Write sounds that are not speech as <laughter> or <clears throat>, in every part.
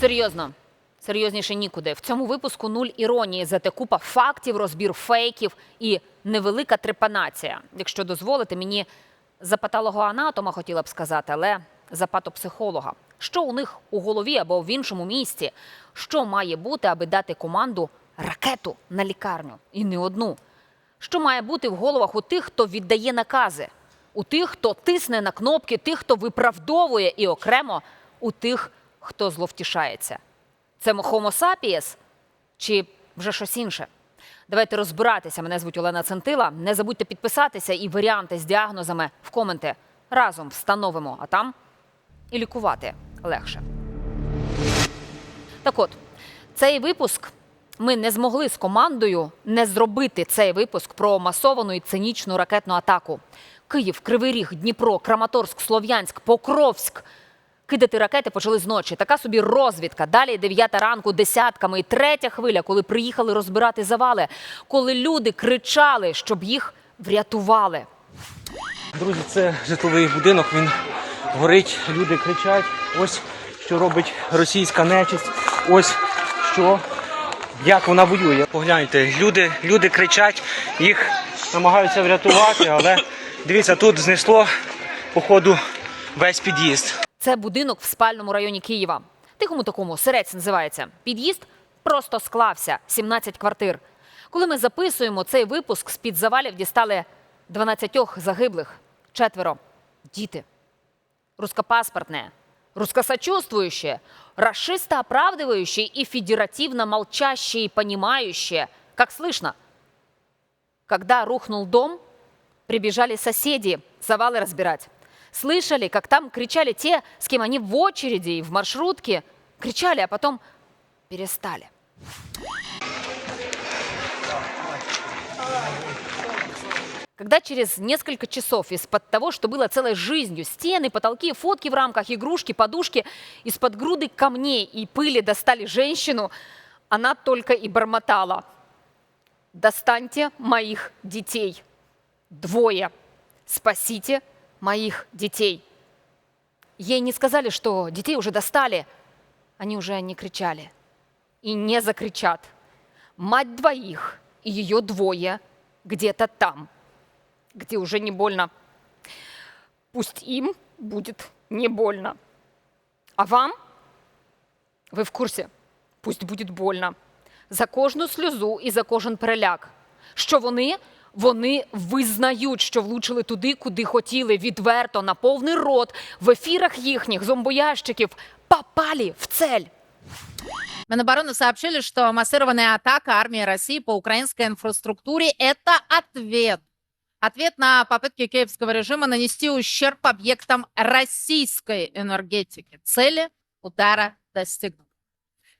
Серйозно, серйозніше нікуди. В цьому випуску нуль іронії, зате купа фактів, розбір фейків і невелика трепанація. Якщо дозволите, мені за патологоанатома хотіла б сказати, але за патопсихолога. Що у них у голові або в іншому місці? Що має бути, аби дати команду ракету на лікарню? І не одну. Що має бути в головах у тих, хто віддає накази, у тих, хто тисне на кнопки, тих, хто виправдовує, і окремо у тих, хто зловтішається. Це Homo sapiens чи вже щось інше? Давайте розбиратися. Мене звуть Олена Центила. Не забудьте підписатися і варіанти з діагнозами в коменти разом встановимо, а там і лікувати легше. Так от, цей випуск ми не змогли з командою не зробити цей випуск про масовану і цинічну ракетну атаку. Київ, Кривий Ріг, Дніпро, Краматорськ, Слов'янськ, Покровськ. Кидати ракети почали зночі. Така собі розвідка. Далі дев'ята ранку десятками. І третя хвиля, коли приїхали розбирати завали, коли люди кричали, щоб їх врятували. Друзі, це житловий будинок, він горить, люди кричать. Ось що робить російська нечисть. Ось що, як вона воює. Погляньте, люди, люди кричать, їх намагаються врятувати, але дивіться, тут знесло, походу, весь під'їзд. Це будинок в спальному районі Києва. Тихому такому сирець називається. Під'їзд просто склався 17 квартир. Коли ми записуємо цей випуск, з-під завалів дістали 12 загиблих, четверо діти. Рускопаспортные, рускосочувствующие, расисто-оправдывающие и федеративно молчащие и понимающие. Как слышно, когда рухнул дом, прибежали соседи завалы разбирать. Слышали, как там кричали те, с кем они в очереди и в маршрутке кричали, а потом перестали. Когда через несколько часов из-под того, что было целой жизнью, стены, потолки, фотки в рамках, игрушки, подушки, из-под груды камней и пыли достали женщину, она только и бормотала. «Достаньте моих детей. Двое. Спасите моих детей». Ей не сказали, что детей уже достали. Они уже не кричали. И не закричат. Мать двоих и ее двое где-то там – где уже не больно. Пусть им будет не больно. А вам? Ви в курсі? Пусть буде больно. За кожну сльозу і за кожен переляк. Що вони? Вони визнають, що влучили туди, куди хотіли, відверто, на повний рот, в ефірах їхніх зомбоящиків попали в цель. Минобороны сообщили, что массированная атака армии России по украинской инфраструктуре – это ответ. Ответ на попытки киевского режима нанести ущерб объектам российской энергетики. Цели удара достигнуты.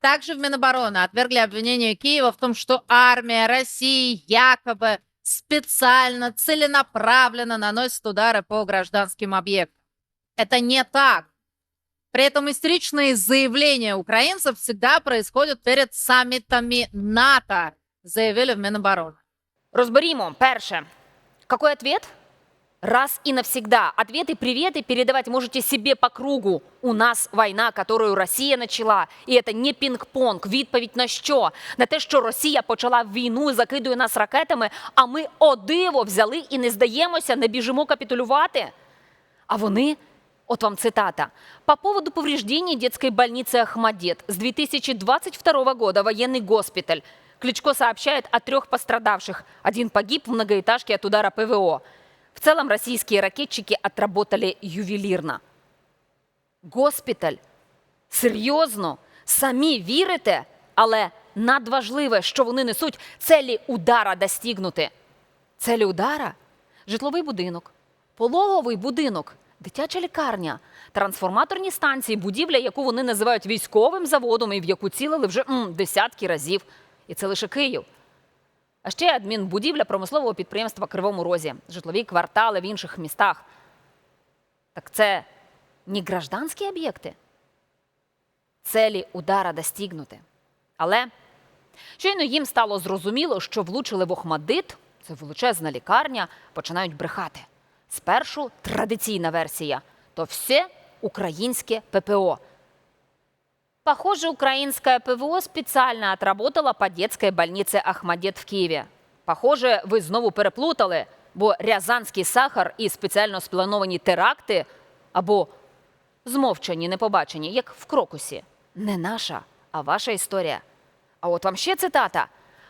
Также в Минобороны отвергли обвинение Киева в том, что армия России якобы специально, целенаправленно наносит удары по гражданским объектам. Это не так. При этом истеричные заявления украинцев всегда происходят перед саммитами НАТО, заявили в Минобороны. Разберимо. Перше. Какой ответ? Раз и навсегда. Ответы, приветы передавать можете себе по кругу. У нас війна, которую Росія начала. І це не пінг-понг. Відповідь на що? На те, що Росія почала війну і закидує нас ракетами, а ми о диво взяли і не здаємося, не біжимо капітулювати. А вони, от вам цитата. По поводу повреждений детской больницы Ахмадет с 2022 года военный госпиталь. Кличко сообщает о трех пострадавших. Один погиб в многоэтажке от удара ПВО. Целом российские ракетчики отработали ювелирно. Госпіталь? Серйозно? Самі вірите? Але надважливе, що вони несуть целі удара достигнути. Целі удара? Житловий будинок, пологовий будинок, дитяча лікарня, трансформаторні станції, будівля, яку вони називають військовим заводом і в яку цілили вже м, десятки разів. І це лише Київ. А ще адмінбудівля промислового підприємства Кривому Розі, житлові квартали в інших містах. Так це не гражданські об'єкти? Целі удара достигнути. Але щойно їм стало зрозуміло, що влучили в Охмадит, це величезна лікарня, починають брехати. Спершу традиційна версія то все українське ППО. Похоже, украинское ПВО специально отработало по детской больнице Ахмадет в Києві. Похоже, ви знову переплутали, бо рязанський сахар і спеціально сплановані теракти або змовчані, непобачені, як в крокусі. Не наша, а ваша история. А вот вам ще цитата.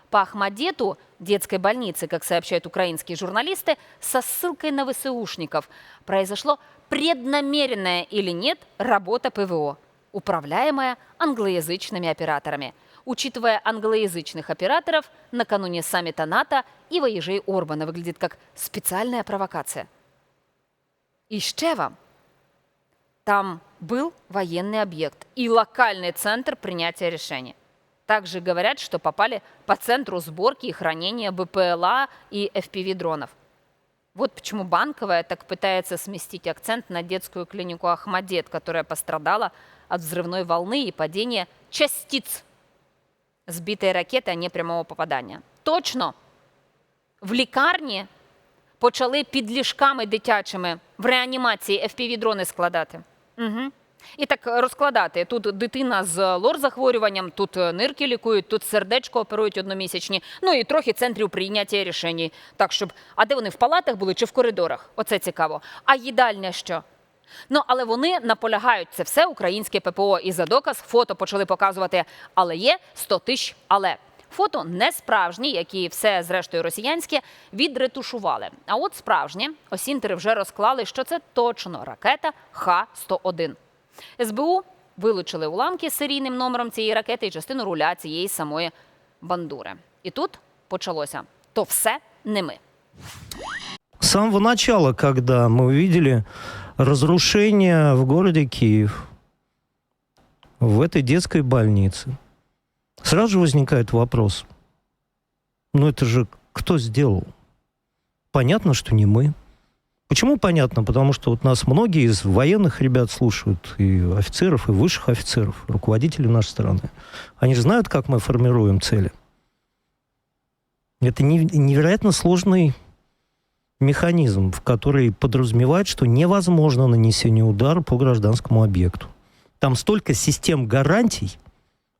По Ахмадету, детской больнице, как сообщают украинские журналисты, со ссылкой на ВСУшников, произошло преднамеренная или нет работа ПВО, управляемая англоязычными операторами. Учитывая англоязычных операторов, накануне саммита НАТО и воежей Орбана выглядит как специальная провокация. И ще вам. Там был военный объект и локальный центр принятия решений. Также говорят, что попали по центру сборки и хранения БПЛА и FPV-дронов. Вот почему Банковая так пытается сместить акцент на детскую клинику Ахмадет, которая пострадала от взрывной волны и падения частиц сбитой ракети, а не прямого попадання. Точно в лікарні почали під ліжками дитячими в реанімації FPV-дрони складати. Угу. І так розкладати. Тут дитина з лор-захворюванням, тут е, нирки лікують, тут сердечко оперують одномісячні, ну і трохи центрів прийняття рішень. Так, щоб. А де вони в палатах були чи в коридорах? Оце цікаво. А їдальня що? Ну, але вони наполягають, це все українське ППО. І за доказ фото почали показувати. Але є 100 тисяч але. Фото не справжні, як і все зрештою росіянське, відретушували. А от справжнє осінтери вже розклали, що це точно ракета Х-101. СБУ вилучили уламки з серійним номером цієї ракети і частину руля цієї самої бандури. І тут почалося. То все не ми. С самого начала, когда мы увидели разрушение в городе Киев, в этой детской больнице, сразу же возникает вопрос, ну это же кто сделал? Понятно, что не мы. Почему понятно? Потому что вот нас многие из военных ребят слушают, и офицеров, и высших офицеров, руководителей нашей страны. Они же знают, как мы формируем цели. Это не- невероятно сложный механизм, в который подразумевает, что невозможно нанесение удара по гражданскому объекту. Там столько систем гарантий,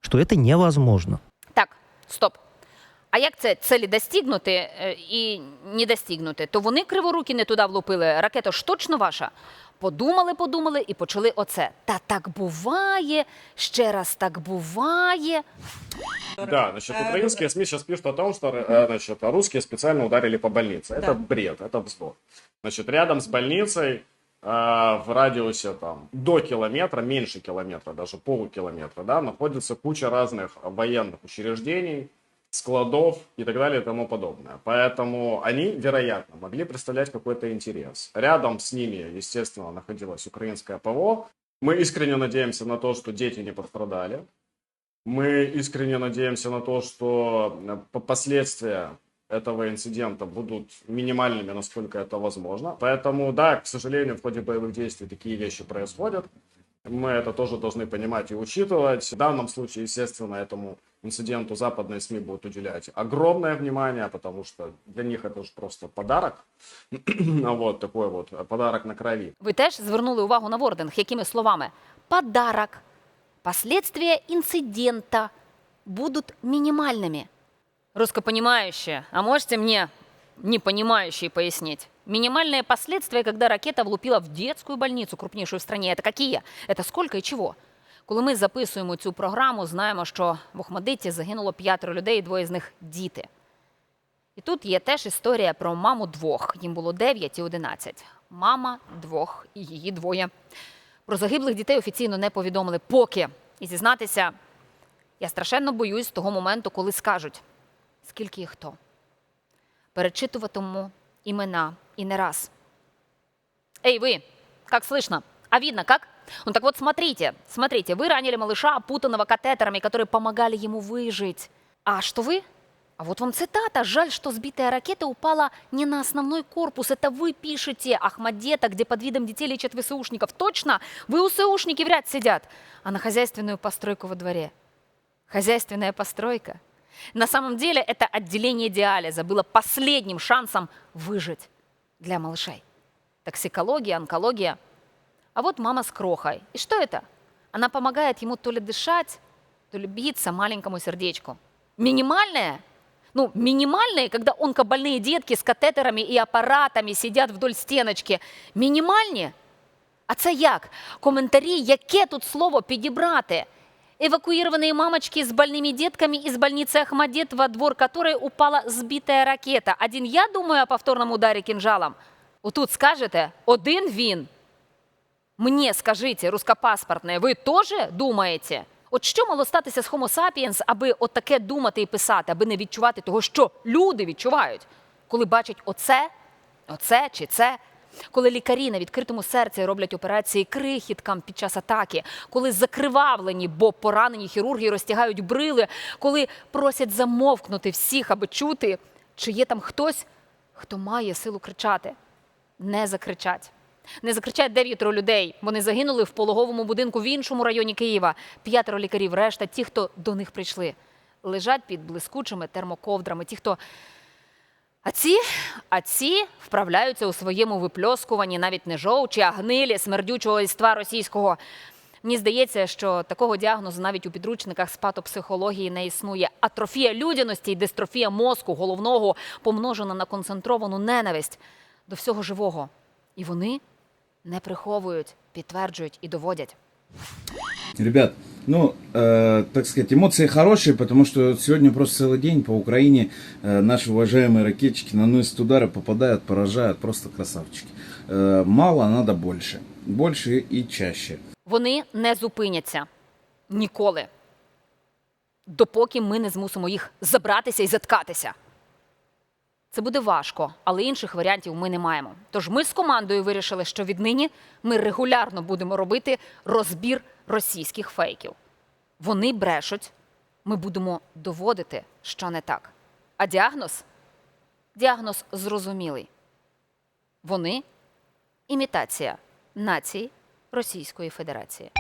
что это невозможно. Так, стоп. А як це цілі достигнути е, і не достигнути? То вони криворуки не туди влупили. Ракета ж точно ваша. Подумали, подумали і почали оце. Та так буває, ще раз так буває. Да, значит, украинские СМИ сейчас пишут о том, что э, значит, русские специально ударили по больнице. Это Да. бред, это вздор. Значит, рядом с больницей э, в радиусе там до километра, меньше километра, даже полукилометра, да, находится куча разных военных учреждений, складов и так далее и тому подобное. Поэтому они, вероятно, могли представлять какой-то интерес. Рядом с ними, естественно, находилось украинское ПВО. Мы искренне надеемся на то, что дети не пострадали. Мы искренне надеемся на то, что э, по- последствия этого инцидента будут минимальными, насколько это возможно. Поэтому, да, к сожалению, в ходе боевых действий такие вещи происходят. Мы это тоже должны понимать и учитывать. В данном случае, естественно, этому инциденту западные СМИ будут уделять огромное внимание, потому что для них это же просто подарок. <clears throat> вот такой вот э, подарок на крови. Ви теж звернули увагу на вординг, якими словами? Подарок. Последствия инцидента будут минимальными. Русскопонимающие, а можете мне непонимающие пояснить? Минимальные последствия, когда ракета влупила в детскую больницу, крупнейшую в стране, это какие? Это сколько і чого? Коли ми записуємо цю програму, знаємо, що в Охмадиті загинуло п'ятеро людей, і двоє з них діти. І тут є теж історія про маму двох. Їм було 9 і 11. Мама двох і її двоє. Про загиблих дітей офіційно не повідомили поки. І зізнатися, я страшенно боюсь того моменту, коли скажуть, скільки і хто. Перечитуватиму імена і не раз. Эй, вы, как слышно? А видно, как? Ну так вот, смотрите, смотрите, вы ранили малыша, опутанного катетерами, которые помогали ему выжить. А что вы? А вот вам цитата. Жаль, что сбитая ракета упала не на основной корпус. Это вы пишете Ахмадета, где под видом детей лечат ВСУшников. Точно? Вы УСУшники в ряд сидят. А на хозяйственную постройку во дворе. Хозяйственная постройка. На самом деле это отделение диализа было последним шансом выжить для малышей. Токсикология, онкология. А вот мама с крохой. И что это? она помогает ему то ли дышать, то ли биться маленькому сердечку. Минимальное? Ну, минимальное, когда онкобольные детки с катетерами и апаратами сидять вдоль стіночки. Мінімальні? А це як? Коментарі, яке тут слово підібрати? Эвакуированные мамочки с больными детками из больницы Ахмадет, во двор которой упала сбитая ракета. Один я думаю о повторном ударе кинжалом. Отут скажете, один він. Мені скажіть, рускопаспортне, ви теж думаєте? От що мало статися з Homo sapiens, аби от думати і писати, аби не відчувати того, що люди відчувають, коли бачать оце, оце чи це. Коли лікарі на відкритому серці роблять операції крихіткам під час атаки, коли закривавлені, бо поранені хірурги розтягають брили, коли просять замовкнути всіх, аби чути, чи є там хтось, хто має силу кричати не закричать. Не закричать дев'ятеро людей. Вони загинули в пологовому будинку в іншому районі Києва. П'ятеро лікарів, решта ті, хто до них прийшли. Лежать під блискучими термоковдрами. Ті, хто. А ці, а ці вправляються у своєму випльоскуванні навіть не жовчі, а гнилі смердючого іства російського. Мені здається, що такого діагнозу навіть у підручниках з патопсихології не існує. Атрофія людяності і дистрофія мозку головного помножена на концентровану ненависть до всього живого. І вони не приховують, підтверджують і доводять. Ребят, ну, э, так сказать, эмоции хорошие, потому что сегодня просто целый день по Украине э, наши уважаемые ракетчики наносят удары, попадают, поражают, просто красавчики. Э, мало, надо больше. Больше и чаще. Вони не зупиняться ніколи, допоки ми не змусимо їх забратися і заткатися. Це буде важко, але інших варіантів ми не маємо. Тож ми з командою вирішили, що віднині ми регулярно будемо робити розбір російських фейків. Вони брешуть, ми будемо доводити, що не так. А діагноз? Діагноз зрозумілий. Вони імітація нації Російської Федерації.